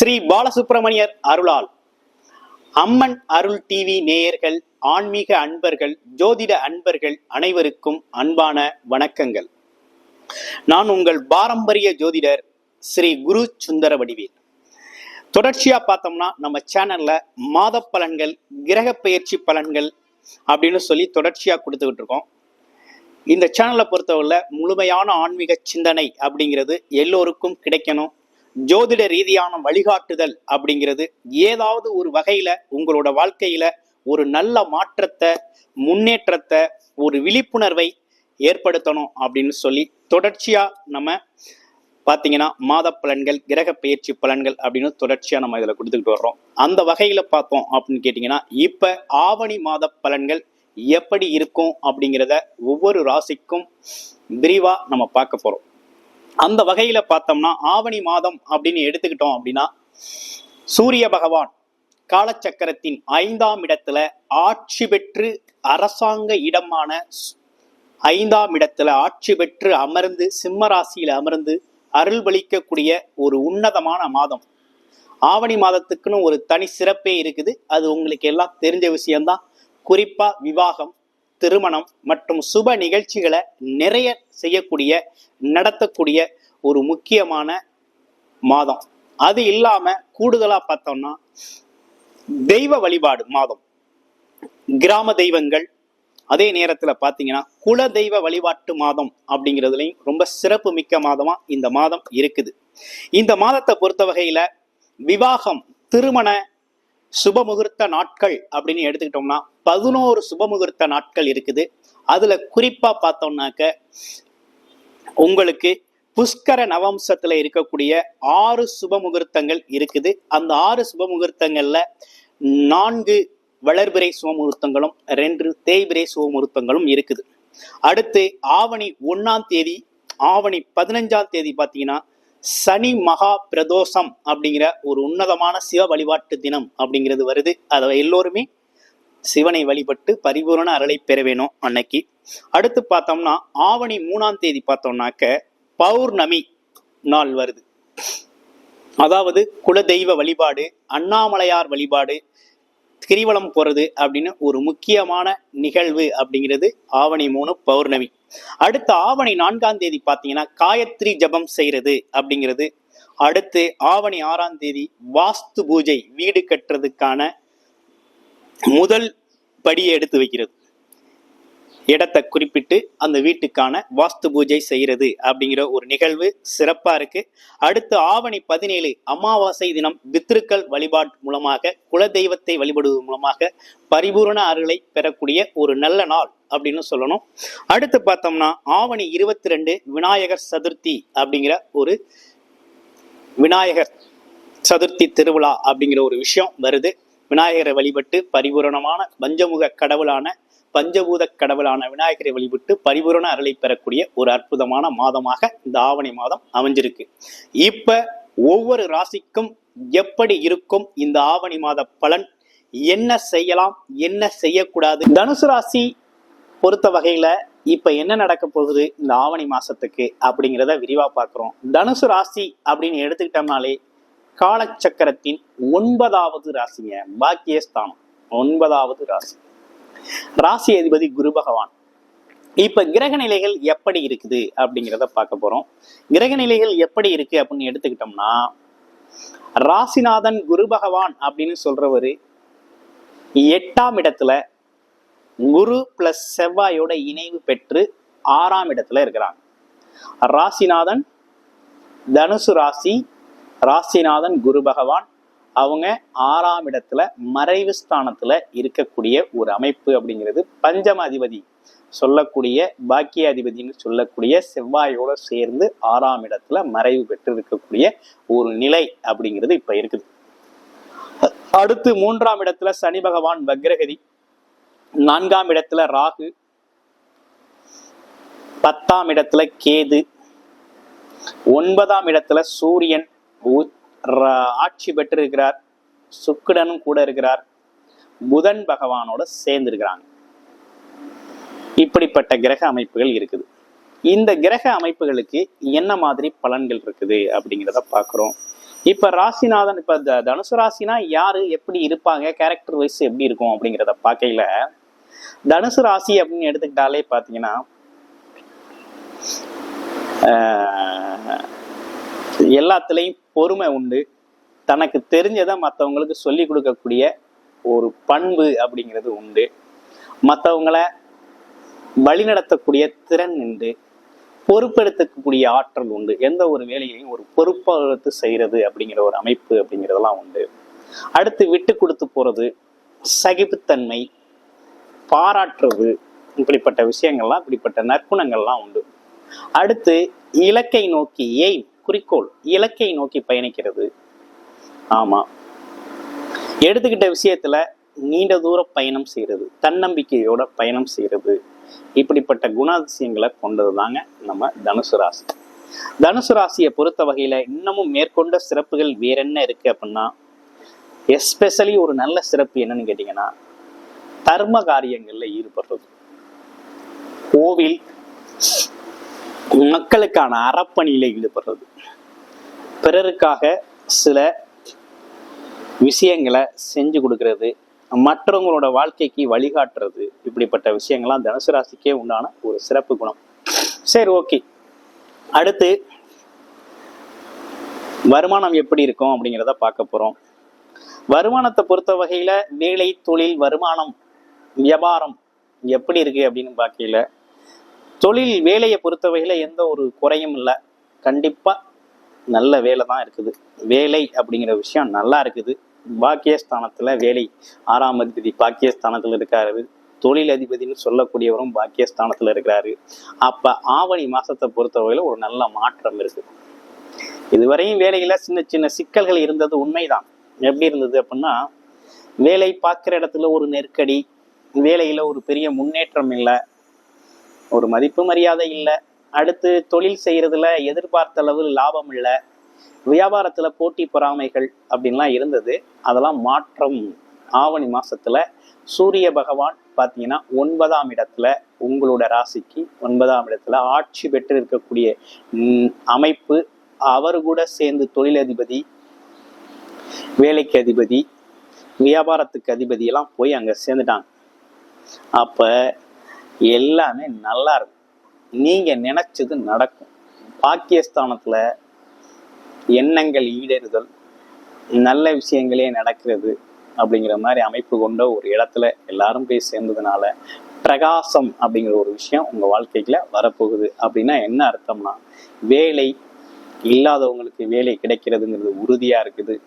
ஸ்ரீ பாலசுப்பிரமணியர் அருளால். அம்மன் அருள் டிவி நேயர்கள் ஆன்மீக அன்பர்கள் ஜோதிட அன்பர்கள் அனைவருக்கும் அன்பான வணக்கங்கள். நான் உங்கள் பாரம்பரிய ஜோதிடர் ஸ்ரீ குரு சுந்தர வடிவேல். தொடர்ச்சியா பார்த்தோம்னா நம்ம சேனல்ல மாத பலன்கள் கிரக பெயர்ச்சி பலன்கள் அப்படின்னு சொல்லி தொடர்ச்சியா கொடுத்துக்கிட்டு இருக்கோம். இந்த சேனலை பொறுத்தவரை முழுமையான ஆன்மீக சிந்தனை அப்படிங்கிறது எல்லோருக்கும் கிடைக்கணும். ஜோதிட ரீதியான வழிகாட்டுதல் அப்படிங்கிறது ஏதாவது ஒரு வகையில உங்களோட வாழ்க்கையில ஒரு நல்ல மாற்றத்தை முன்னேற்றத்தை ஒரு விழிப்புணர்வை ஏற்படுத்தணும் அப்படின்னு சொல்லி தொடர்ச்சியா நம்ம பார்த்தீங்கன்னா மாத பலன்கள் கிரக பயிற்சி பலன்கள் அப்படின்னு தொடர்ச்சியா நம்ம இதில் கொடுத்துக்கிட்டு வர்றோம். அந்த வகையில பார்த்தோம் அப்படின்னு கேட்டிங்கன்னா இப்ப ஆவணி மாத பலன்கள் எப்படி இருக்கும் அப்படிங்கிறத ஒவ்வொரு ராசிக்கும் விரிவா நம்ம பார்க்க போறோம். அந்த வகையில பார்த்தோம்னா ஆவணி மாதம் அப்படின்னு எடுத்துக்கிட்டோம் அப்படின்னா சூரிய பகவான் காலச்சக்கரத்தின் ஐந்தாம் இடத்துல ஆட்சி பெற்று அரசாங்க இடமான ஐந்தாம் இடத்துல ஆட்சி பெற்று அமர்ந்து சிம்ம ராசியில அமர்ந்து அருள்பளிக்கக்கூடிய ஒரு உன்னதமான மாதம். ஆவணி மாதத்துக்குன்னு ஒரு தனி சிறப்பே இருக்குது. அது உங்களுக்கு எல்லாம் தெரிஞ்ச விஷயம்தான். குறிப்பா விவாகம் திருமணம் மற்றும் சுப நிகழ்ச்சிகளை நிறைய செய்யக்கூடிய நடத்தக்கூடிய ஒரு முக்கியமான மாதம். அது இல்லாம கூடுதலா பார்த்தோம்னா தெய்வ வழிபாடு மாதம். கிராம தெய்வங்கள் அதே நேரத்துல பாத்தீங்கன்னா குல தெய்வ வழிபாட்டு மாதம் அப்படிங்கிறதுலையும் ரொம்ப சிறப்பு மிக்க மாதமா இந்த மாதம் இருக்குது. இந்த மாதத்தை பொறுத்த வகையில விவாகம் திருமண சுபமுகூர்த்த நாட்கள் அப்படின்னு எடுத்துக்கிட்டோம்னா பதினோரு சுபமுகூர்த்த நாட்கள் இருக்குது. அதுல குறிப்பா பார்த்தோம்னாக்க உங்களுக்கு புஷ்கர நவம்சத்துல இருக்கக்கூடிய ஆறு சுபமுகூர்த்தங்கள் இருக்குது. அந்த ஆறு சுபமுகூர்த்தங்கள்ல நான்கு வளர்பிறை சுபமுகூர்த்தங்களும் ரெண்டு தேய்பிறை சுபமுகூர்த்தங்களும் இருக்குது. அடுத்து ஆவணி ஒன்னாம் தேதி ஆவணி பதினஞ்சாம் தேதி பார்த்தீங்கன்னா சனி மகா பிரதோஷம் அப்படிங்கிற ஒரு உன்னதமான சிவ வழிபாட்டு தினம் அப்படிங்கிறது வருது. அதை எல்லோருமே சிவனை வழிபட்டு பரிபூரண அருளை பெற வேணும் அன்னைக்கு. அடுத்து பார்த்தோம்னா ஆவணி மூணாம் தேதி பார்த்தோம்னாக்க பௌர்ணமி நாள் வருது. அதாவது குலதெய்வ வழிபாடு அண்ணாமலையார் வழிபாடு கிரிவலம் போறது அப்படின்னு ஒரு முக்கியமான நிகழ்வு அப்படிங்கிறது ஆவணி மூணு பௌர்ணமி. அடுத்து ஆவணி நான்காம் தேதி பார்த்தீங்கன்னா காயத்ரி ஜபம் செய்யறது அப்படிங்கிறது. அடுத்து ஆவணி ஆறாம் தேதி வாஸ்து பூஜை வீடு கட்டுறதுக்கான முதல் படியை எடுத்து வைக்கிறது. இடத்தை குறிப்பிட்டு அந்த வீட்டுக்கான வாஸ்து பூஜை செய்கிறது அப்படிங்கிற ஒரு நிகழ்வு சிறப்பாக இருக்கு. அடுத்து ஆவணி பதினேழு அமாவாசை தினம் பித்ருக்கள் வழிபாடு மூலமாக குலதெய்வத்தை வழிபடுவது மூலமாக பரிபூரண அருளை பெறக்கூடிய ஒரு நல்ல நாள் அப்படின்னு சொல்லணும். அடுத்து பார்த்தோம்னா ஆவணி இருபத்தி ரெண்டு விநாயகர் சதுர்த்தி அப்படிங்கிற ஒரு விநாயகர் சதுர்த்தி திருவிழா அப்படிங்கிற ஒரு விஷயம் வருது. விநாயகரை வழிபட்டு பரிபூரணமான பஞ்சமுக கடவுளான பஞ்சபூத கடவுளான விநாயகரை வழிபட்டு பரிபூரண அருளை பெறக்கூடிய ஒரு அற்புதமான மாதமாக இந்த ஆவணி மாதம் அமைஞ்சிருக்கு. இப்ப ஒவ்வொரு ராசிக்கும் எப்படி இருக்கும் இந்த ஆவணி மாத பலன்? என்ன செய்யலாம்? என்ன செய்யக்கூடாது? தனுசு ராசி பொறுத்த வகையில இப்ப என்ன நடக்க போகுது இந்த ஆவணி மாசத்துக்கு அப்படிங்கிறத விரிவா பாக்குறோம் தனுசு ராசி அப்படின்னு எடுத்துக்கிட்டோம்னாலே காலச்சக்கரத்தின் ஒன்பதாவது ராசிங்க பாக்கியஸ்தானம். ஒன்பதாவது ராசி. ராசி அதிபதி குரு பகவான். இப்ப கிரக நிலைகள் எப்படி இருக்குது அப்படிங்கிறத பார்க்க போறோம். கிரக நிலைகள் எப்படி இருக்கு அப்படின்னு எடுத்துக்கிட்டோம்னா ராசிநாதன் குரு பகவான் அப்படின்னு சொல்றவரு எட்டாம் இடத்துல குரு பிளஸ் செவ்வாயோட இணைவு பெற்று ஆறாம் இடத்துல இருக்கிறாங்க ராசிநாதன் தனுசு ராசி ராசிநாதன் குரு பகவான் அவங்க ஆறாம் இடத்துல மறைவு ஸ்தானத்துல இருக்கக்கூடிய ஒரு அமைப்பு அப்படிங்கிறது பஞ்சம அதிபதி சொல்லக்கூடிய பாக்கிய அதிபதினு சொல்லக்கூடிய செவ்வாயோட சேர்ந்து ஆறாம் இடத்துல மறைவு பெற்று இருக்கக்கூடிய ஒரு நிலை அப்படிங்கிறது இப்ப இருக்குது. அடுத்து மூன்றாம் இடத்துல சனி பகவான் வக்ரகதி. நான்காம் இடத்துல ராகு. பத்தாம் இடத்துல கேது. ஒன்பதாம் இடத்துல சூரியன். ஆட்சி பெற்று இருக்கிறார் சுக்கிரனும் கூட இருக்கிறார். புதன் பகவானோட சேர்ந்து இருக்கிறாங்க இப்படிப்பட்ட கிரக அமைப்புகள் இருக்குது. இந்த கிரக அமைப்புகளுக்கு என்ன மாதிரி பலன்கள் இருக்குது அப்படிங்கிறத பார்க்குறோம். இப்ப ராசிநாதன் இப்போ தனுசு ராசினா யாரு எப்படி இருப்பாங்க கேரக்டர் வைஸ் எப்படி இருக்கும் அப்படிங்கிறத பார்க்கையில தனுசு ராசி அப்படின்னு எடுத்துக்கிட்டாலே பாத்தீங்கன்னா ஆஹ், எல்லாத்துலயும் பொறுமை உண்டு. தனக்கு தெரிஞ்சதை மற்றவங்களுக்கு சொல்லி கொடுக்கக்கூடிய ஒரு பண்பு அப்படிங்கிறது உண்டு. மற்றவங்களை வழிநடத்தக்கூடிய திறன் உண்டு. பொறுப்பெடுத்துக்கக்கூடிய ஆற்றல் உண்டு. எந்த ஒரு வேலையையும் ஒரு பொறுப்பெடுத்து செய்கிறது அப்படிங்கிற ஒரு அமைப்பு அப்படிங்கிறதெல்லாம் உண்டு. அடுத்து விட்டு கொடுத்து போகிறது சகிப்புத்தன்மை பாராட்டுறது இப்படிப்பட்ட விஷயங்கள்லாம் இப்படிப்பட்ட நற்குணங்கள்லாம் உண்டு. அடுத்து இலக்கை நோக்கி எய்ம். குறிக்கோள் இலக்கை நோக்கி பயணிக்கிறது. ஆமா. எடுத்துக்கிட்ட விஷயத்துல நீண்ட தூர பயணம் செய்கிறது தன்னம்பிக்கையோட பயணம் செய்கிறது. இப்படிப்பட்ட குணாதிசயங்களை கொண்டது தாங்க நம்ம தனுசு ராசி. தனுசு ராசியை பொறுத்த வகையில இன்னமும் மேற்கொண்ட சிறப்புகள் வேற என்ன இருக்கு அப்படின்னா எஸ்பெஷலி ஒரு நல்ல சிறப்பு என்னன்னு கேட்டீங்கன்னா தர்ம காரியங்கள்ல ஈடுபடுறது. கோவில் மக்களுக்கான அறப்பணியில ஈடுபடுறது. பிறருக்காக சில விஷயங்களை செஞ்சு கொடுக்கறது மற்றவங்களோட வாழ்க்கைக்கு வழிகாட்டுறது இப்படிப்பட்ட விஷயங்கள்லாம் தனுசு ராசிக்கே உண்டான ஒரு சிறப்பு குணம். சரி ஓகே. அடுத்து வருமானம் எப்படி இருக்கும் அப்படிங்கிறத பார்க்க போகிறோம் வருமானத்தை பொறுத்த வகையில் வேலை தொழில் வருமானம் வியாபாரம் எப்படி இருக்குது அப்படின்னு பார்க்கையில தொழில் வேலையை பொறுத்த வகையில் எந்த ஒரு குறையும் இல்லை. கண்டிப்பாக நல்ல வேலை தான் இருக்குது. வேலை அப்படிங்கிற விஷயம் நல்லா இருக்குது. பாக்கியஸ்தானத்தில் வேலை. ஆறாம் அதிபதி பாக்கியஸ்தானத்தில் இருக்காரு. தொழில் அதிபதினு சொல்லக்கூடியவரும் பாக்கியஸ்தானத்தில் இருக்கிறாரு. அப்போ ஆவணி மாதத்தை பொறுத்தவரையில் ஒரு நல்ல மாற்றம் இருக்குது. இதுவரையும் வேலையில் சின்ன சின்ன சிக்கல்கள் இருந்தது உண்மைதான். எப்படி இருந்தது அப்படின்னா வேலை பார்க்குற இடத்துல ஒரு நெருக்கடி வேலையில் ஒரு பெரிய முன்னேற்றம் இல்லை. ஒரு மதிப்பு மரியாதை இல்லை. அடுத்து தொழில் செய்கிறதுல எதிர்பார்த்த அளவு லாபம் இல்லை. வியாபாரத்தில் போட்டி பொறாமைகள் அப்படின்லாம் இருந்தது. அதெல்லாம் மாற்றம் ஆவணி மாசத்துல சூரிய பகவான் பார்த்தீங்கன்னா ஒன்பதாம் இடத்துல உங்களோட ராசிக்கு ஒன்பதாம் இடத்துல ஆட்சி பெற்று இருக்கக்கூடிய அமைப்பு. அவர் கூட சேர்ந்து தொழிலதிபதி வேலைக்கு அதிபதி வியாபாரத்துக்கு அதிபதி எல்லாம் போய் அங்க சேர்ந்துட்டாங்க. அப்ப எல்லாமே நல்லா இருக்கும். நீங்கள் நினச்சது நடக்கும். பாக்கியஸ்தானத்தில் எண்ணங்கள் ஈடேறுதல் நல்ல விஷயங்களே நடக்கிறது அப்படிங்கிற மாதிரி அமைப்பு கொண்ட ஒரு இடத்துல எல்லாரும் போய் சேர்ந்ததுனால பிரகாசம் அப்படிங்கிற ஒரு விஷயம் உங்கள் வாழ்க்கைக்குள்ள வரப்போகுது. அப்படின்னா என்ன அர்த்தம்னா வேலை இல்லாதவங்களுக்கு வேலை கிடைக்கிறதுங்கிறது உறுதியாக இருக்குது.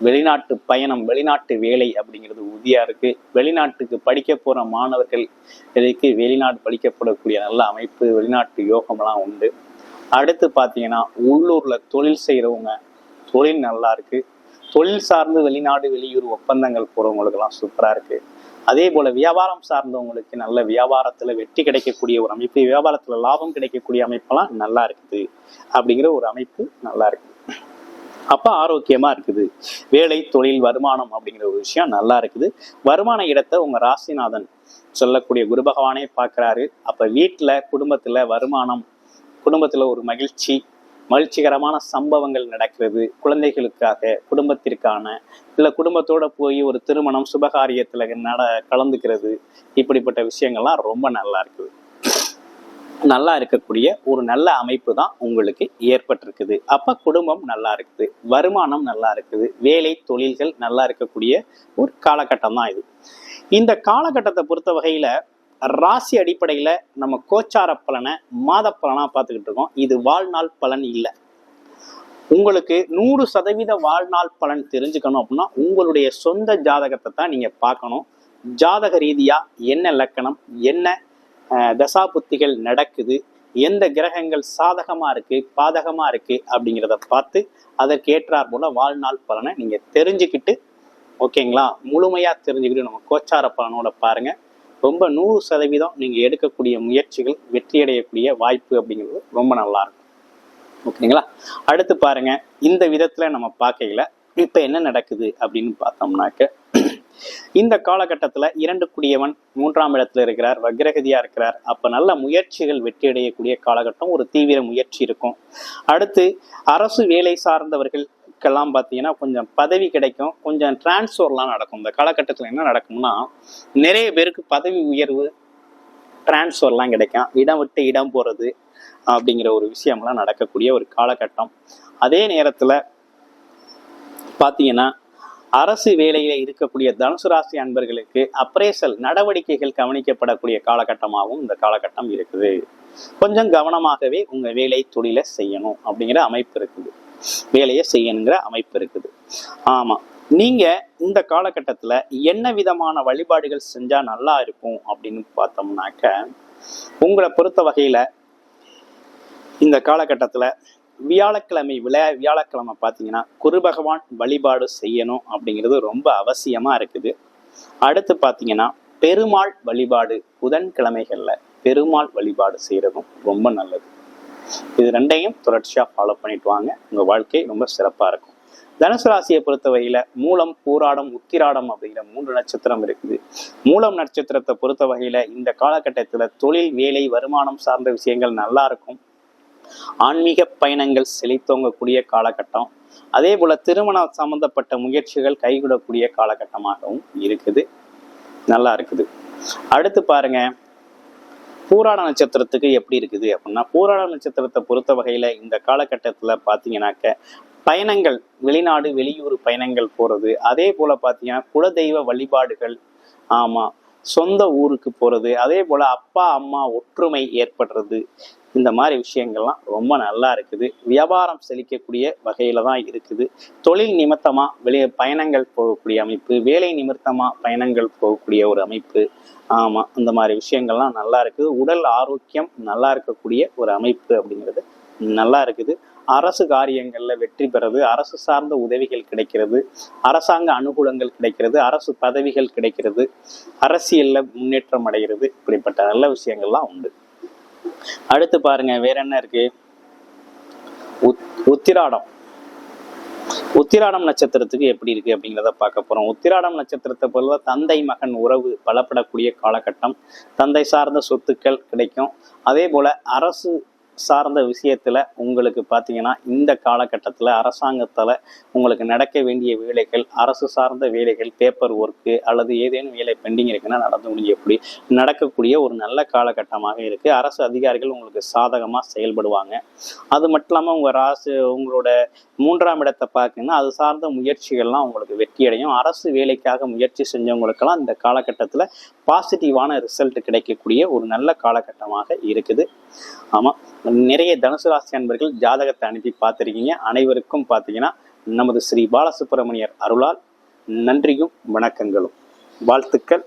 வெளிநாட்டு பயணம் வெளிநாட்டு வேலை அப்படிங்கிறது உறுதியா இருக்கு. வெளிநாட்டுக்கு படிக்க போற மாணவர்கள் இதைக்கு வெளிநாடு படிக்கப்படக்கூடிய நல்ல அமைப்பு வெளிநாட்டு யோகம்லாம் உண்டு. அடுத்து பார்த்தீங்கன்னா உள்ளூர்ல தொழில் செய்யறவங்க தொழில் நல்லா இருக்கு. தொழில் சார்ந்து வெளிநாடு வெளியூர் ஒப்பந்தங்கள் போகிறவங்களுக்கெல்லாம் சூப்பரா இருக்கு. அதே போல வியாபாரம் சார்ந்தவங்களுக்கு நல்ல வியாபாரத்துல வெற்றி கிடைக்கக்கூடிய ஒரு அமைப்பு வியாபாரத்துல லாபம் கிடைக்கக்கூடிய அமைப்பெல்லாம் நல்லா இருக்குது. அப்படிங்கிற ஒரு அமைப்பு நல்லா இருக்கு. அப்போ ஆரோக்கியமா இருக்குது. வேலை தொழில் வருமானம் அப்படிங்கிற ஒரு விஷயம் நல்லா இருக்குது. வருமான இடத்தை உங்க ராசிநாதன் சொல்லக்கூடிய குரு பகவானே பார்க்கறாரு. அப்போ வீட்டில் குடும்பத்தில் வருமானம் குடும்பத்தில் ஒரு மகிழ்ச்சி மகிழ்ச்சிகரமான சம்பவங்கள் நடக்கிறது. குழந்தைகளுக்காக குடும்பத்திற்கான இல்லை குடும்பத்தோட போய் ஒரு திருமணம் சுபகாரியத்தில் நட கலந்துக்கிறது இப்படிப்பட்ட விஷயங்கள்லாம் ரொம்ப நல்லா இருக்குது. நல்லா இருக்கக்கூடிய ஒரு நல்ல அமைப்பு தான் உங்களுக்கு ஏற்பட்டிருக்குது. அப்போ குடும்பம் நல்லா இருக்குது வருமானம் நல்லா இருக்குது வேலை தொழில்கள் நல்லா இருக்கக்கூடிய ஒரு காலகட்டம் தான் இது. இந்த காலகட்டத்தை பொறுத்த வகையில் ராசி அடிப்படையில் நம்ம கோச்சார பலனை மாத பலனாக பார்த்துக்கிட்டு இருக்கோம். இது வாழ்நாள் பலன் இல்லை. உங்களுக்கு நூறு சதவீத வாழ்நாள் பலன் தெரிஞ்சுக்கணும் அப்படின்னா உங்களுடைய சொந்த ஜாதகத்தை தான் நீங்கள் பார்க்கணும். ஜாதக ரீதியாக என்ன லக்கணம் என்ன தசாபுத்திகள் நடக்குது. எந்த கிரகங்கள் சாதகமாக இருக்குது பாதகமாக இருக்குது அப்படிங்கிறத பார்த்து அதற்கு ஏற்றார் போல வாழ்நாள் பலனை நீங்கள் தெரிஞ்சுக்கிட்டு ஓகேங்களா? முழுமையாக தெரிஞ்சுக்கிட்டு நம்ம கோச்சார பலனோட பாருங்கள் ரொம்ப நூறு சதவீதம் நீங்கள் எடுக்கக்கூடிய முயற்சிகள் வெற்றியடையக்கூடிய வாய்ப்பு அப்படிங்கிறது ரொம்ப நல்லா இருக்கும் ஓகேங்களா? அடுத்து பாருங்கள் இந்த விதத்தில் நம்ம பார்க்கையில இப்போ என்ன நடக்குது அப்படின்னு பார்த்தோம்னாக்க இந்த காலகட்டத்துல இரண்டு குடியவன் மூன்றாம் இடத்துல இருக்கிறார் வக்ரகதியாக இருக்கிறார். அப்ப நல்ல முயற்சிகள் வெற்றி அடையக்கூடிய காலகட்டம் ஒரு தீவிர முயற்சி இருக்கும். அடுத்து அரசு வேலை சார்ந்தவர்கள் பார்த்தீங்கன்னா கொஞ்சம் பதவி கிடைக்கும். கொஞ்சம் டிரான்ஸ்ஃபர்லாம் நடக்கும். இந்த காலகட்டத்தில் என்ன நடக்கும்னா நிறைய பேருக்கு பதவி உயர்வு டிரான்ஸ்ஃபர்லாம் கிடைக்கும். இடம் விட்டு இடம் போகிறது அப்படிங்கிற ஒரு விஷயம்லாம் நடக்கக்கூடிய ஒரு காலகட்டம். அதே நேரத்தில் பார்த்தீங்கன்னா அரசு வேலையில இருக்கக்கூடிய தனுசு ராசி அன்பர்களுக்கு அப்ரேசல் நடவடிக்கைகள் கவனிக்கப்படக்கூடிய காலகட்டமாகவும் இந்த காலகட்டம் இருக்குது. கொஞ்சம் கவனமாகவே உங்க வேலை தொழிலை செய்யணும் அப்படிங்கிற அமைப்பு இருக்குது. வேலையை செய்யணுங்கிற அமைப்பு இருக்குது. ஆமா நீங்க இந்த காலகட்டத்துல என்ன விதமான வழிபாடுகள் செஞ்சா நல்லா இருக்கும் அப்படின்னு பார்த்தோம்னாக்க உங்களை பொறுத்த வகையில இந்த காலகட்டத்துல வியாழக்கிழமை விளையா வியாழக்கிழமை பார்த்தீங்கன்னா குரு பகவான் வழிபாடு செய்யணும் அப்படிங்கிறது ரொம்ப அவசியமா இருக்குது. அடுத்து பார்த்தீங்கன்னா பெருமாள் வழிபாடு புதன்கிழமைகள்ல பெருமாள் வழிபாடு செய்யறதும் ரொம்ப நல்லது. இது ரெண்டையும் தொடர்ச்சியா ஃபாலோ பண்ணிட்டு வாங்க. உங்க வாழ்க்கை ரொம்ப சிறப்பா இருக்கும். தனுசு ராசியை பொறுத்தவரையில மூலம் பூராடம் உத்திராடம் அப்படிங்கிற மூன்று நட்சத்திரம் இருக்குது. மூலம் நட்சத்திரத்தை பொறுத்த வகையில இந்த காலகட்டத்துல தொழில் வேலை வருமானம் சார்ந்த விஷயங்கள் நல்லா இருக்கும். ஆன்மீக பயணங்கள் செழித்தோங்கக்கூடிய காலகட்டம். அதே போல திருமணம் சம்பந்தப்பட்ட முயற்சிகள் கைகூடக்கூடிய காலகட்டமாகவும் இருக்குது. நல்லா இருக்குது. அடுத்து பாருங்க. பூராட நட்சத்திரத்துக்கு எப்படி இருக்குது அப்படின்னா பூராட நட்சத்திரத்தை பொறுத்த வகையில இந்த காலகட்டத்துல பாத்தீங்கன்னாக்க பயணங்கள் வெளிநாடு வெளியூர் பயணங்கள் போறது அதே போல பாத்தீங்கன்னா குலதெய்வ வழிபாடுகள் ஆமா சொந்த ஊருக்கு போகிறது அதே போல் அப்பா அம்மா ஒற்றுமை ஏற்படுறது இந்த மாதிரி விஷயங்கள்லாம் ரொம்ப நல்லா இருக்குது. வியாபாரம் செழிக்கக்கூடிய வகையில் தான் இருக்குது. தொழில் நிமித்தமாக வெளியே பயணங்கள் போகக்கூடிய அமைப்பு வேலை நிமித்தமாக பயணங்கள் போகக்கூடிய ஒரு அமைப்பு. ஆமாம் இந்த மாதிரி விஷயங்கள்லாம் நல்லா இருக்குது. உடல் ஆரோக்கியம் நல்லா இருக்கக்கூடிய ஒரு அமைப்பு அப்படிங்கிறது நல்லா இருக்குது. அரசு காரியங்கள்ல வெற்றி பெறது அரசு சார்ந்த உதவிகள் கிடைக்கிறது அரசாங்க அனுகூலங்கள் கிடைக்கிறது அரசு பதவிகள் கிடைக்கிறது அரசியல்ல முன்னேற்றம் அடைகிறது இப்படிப்பட்ட நல்ல விஷயங்கள்லாம் உண்டு. அடுத்து பாருங்க வேற என்ன இருக்கு? உத்- உத்திராடம். உத்திராடம் நட்சத்திரத்துக்கு எப்படி இருக்கு அப்படிங்கிறத பார்க்க போறோம். உத்திராடம் நட்சத்திரத்தை போல தந்தை மகன் உறவு பலப்படக்கூடிய காலகட்டம். தந்தை சார்ந்த சொத்துக்கள் கிடைக்கும். அதே போல அரசு சார்ந்த விஷயத்தில் உங்களுக்கு பார்த்தீங்கன்னா இந்த காலகட்டத்தில் அரசாங்கத்தில் உங்களுக்கு நடக்க வேண்டிய வேலைகள் அரசு சார்ந்த வேலைகள் பேப்பர் ஒர்க்கு அல்லது ஏதேனும் வேலை பெண்டிங் இருக்குன்னா நடந்து முடிஞ்ச எப்படி நடக்கக்கூடிய ஒரு நல்ல காலகட்டமாக இருக்கு. அரசு அதிகாரிகள் உங்களுக்கு சாதகமாக செயல்படுவாங்க. அது மட்டும் இல்லாமல் உங்கள் ராசு உங்களோட மூன்றாம் இடத்தை பார்க்கணும்னா அது சார்ந்த முயற்சிகள்லாம் உங்களுக்கு வெற்றி அடையும் அரசு வேலைக்காக முயற்சி செஞ்சவங்களுக்கெல்லாம் இந்த காலகட்டத்தில் பாசிட்டிவான ரிசல்ட் கிடைக்கக்கூடிய ஒரு நல்ல காலகட்டமாக இருக்குது. ஆமாம் நிறைய தனுசு ராசி அன்பர்கள் ஜாதகத்தை அனுப்பி பார்த்துருக்கீங்க. அனைவருக்கும் பார்த்தீங்கன்னா நமது ஸ்ரீ பாலசுப்பிரமணியர் அருளால் நன்றியும் வணக்கங்களும். வாழ்த்துக்கள்.